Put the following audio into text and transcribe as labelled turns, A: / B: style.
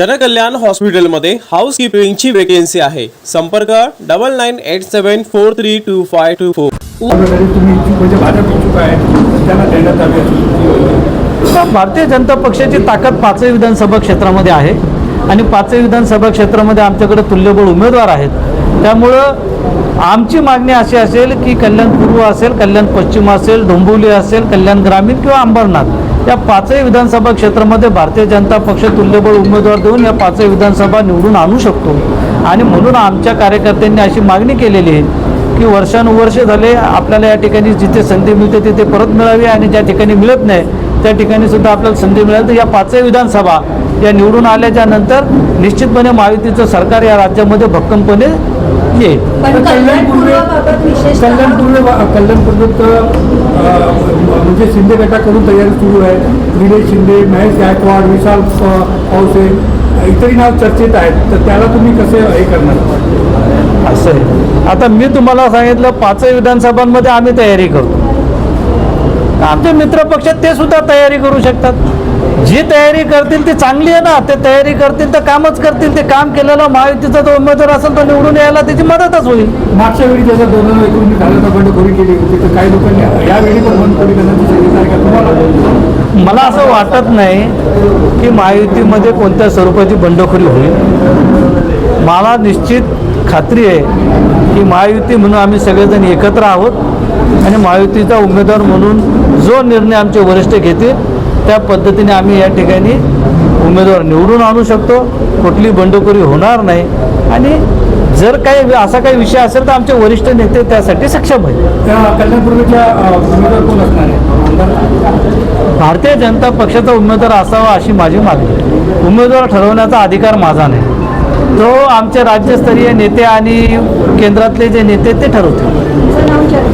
A: जनकल्याण हॉस्पिटलमध्ये हाऊसकीपिंगची वेकेन्सी आहे. संपर्क double nine eight seven four three two five two four
B: भारतीय जनता पक्षाची ताकद पाचही विधानसभा क्षेत्रामध्ये आहे आणि पाचही विधानसभा क्षेत्रामध्ये आमच्याकडे तुल्यबळ उमेदवार आहेत. त्यामुळं आमची मागणी अशी असेल की कल्याण पूर्व असेल कल्याण पश्चिम असेल डोंबिवली असेल कल्याण ग्रामीण किंवा अंबरनाथ या पाचही विधानसभा क्षेत्रामध्ये भारतीय जनता पक्ष तुल्यबळ उमेदवार देऊन या पाचही विधानसभा निवडून आणू शकतो. आणि म्हणून आमच्या कार्यकर्त्यांनी अशी मागणी केलेली आहे की वर्षानुवर्ष झाले आपल्याला या ठिकाणी जिथे संधी मिळते तिथे परत मिळावी आणि ज्या ठिकाणी मिळत नाही त्या ठिकाणी सुद्धा आपल्याला संधी मिळाली. तर या पाचही विधानसभा या निवडून आल्याच्यानंतर निश्चितपणे महायुतीचं सरकार या राज्यामध्ये भक्कमपणे येईल.
C: विशेष
D: कल्याणपूर्व म्हणजे शिंदे गटाकडून तयारी सुरू आहे. निलेश शिंदे महेश गायकवाड विशाल पावसे इतरही नाव चर्चेत आहेत. तर त्याला तुम्ही कसे हे करणार?
B: असं आहे. आता मी तुम्हाला सांगितलं पाचही विधानसभांमध्ये आम्ही तयारी करतो. आमचे मित्र पक्षात ते सुद्धा तयारी करू शकतात. जी तयारी करतील ती चांगली आहे ना. ते तयारी करतील तर कामच करतील. ते काम केलेलं महायुतीचा जो उमेदवार असेल तो निवडून यायला त्याची मदतच होईल.
D: मागच्या वेळी जसं दोन बंडखोरी केली होती तर काही लोकांनी यावेळी पण बंडखोरी करण्याची शक्यता आहे का तुम्हाला
B: मला असं वाटत नाही की महायुतीमध्ये कोणत्या स्वरूपाची बंडखोरी होईल. मला निश्चित खात्री आहे की महायुती म्हणून आम्ही सगळेजण एकत्र आहोत आणि महायुतीचा उमेदवार म्हणून जो निर्णय आमचे वरिष्ठ घेतील त्या पद्धतीने आम्ही या ठिकाणी उमेदवार निवडून आणू शकतो कुठली बंडखोरी होणार नाही. आणि जर काही असा काही विषय असेल तर आमचे वरिष्ठ नेते त्यासाठी सक्षम आहेत. भारतीय जनता पक्षाचा उमेदवार असावा अशी माझी मागणी. उमेदवार ठरवण्याचा अधिकार माझा नाही. तो आमचे राज्यस्तरीय नेते आणि केंद्रातले जे नेते ते ठरवतील.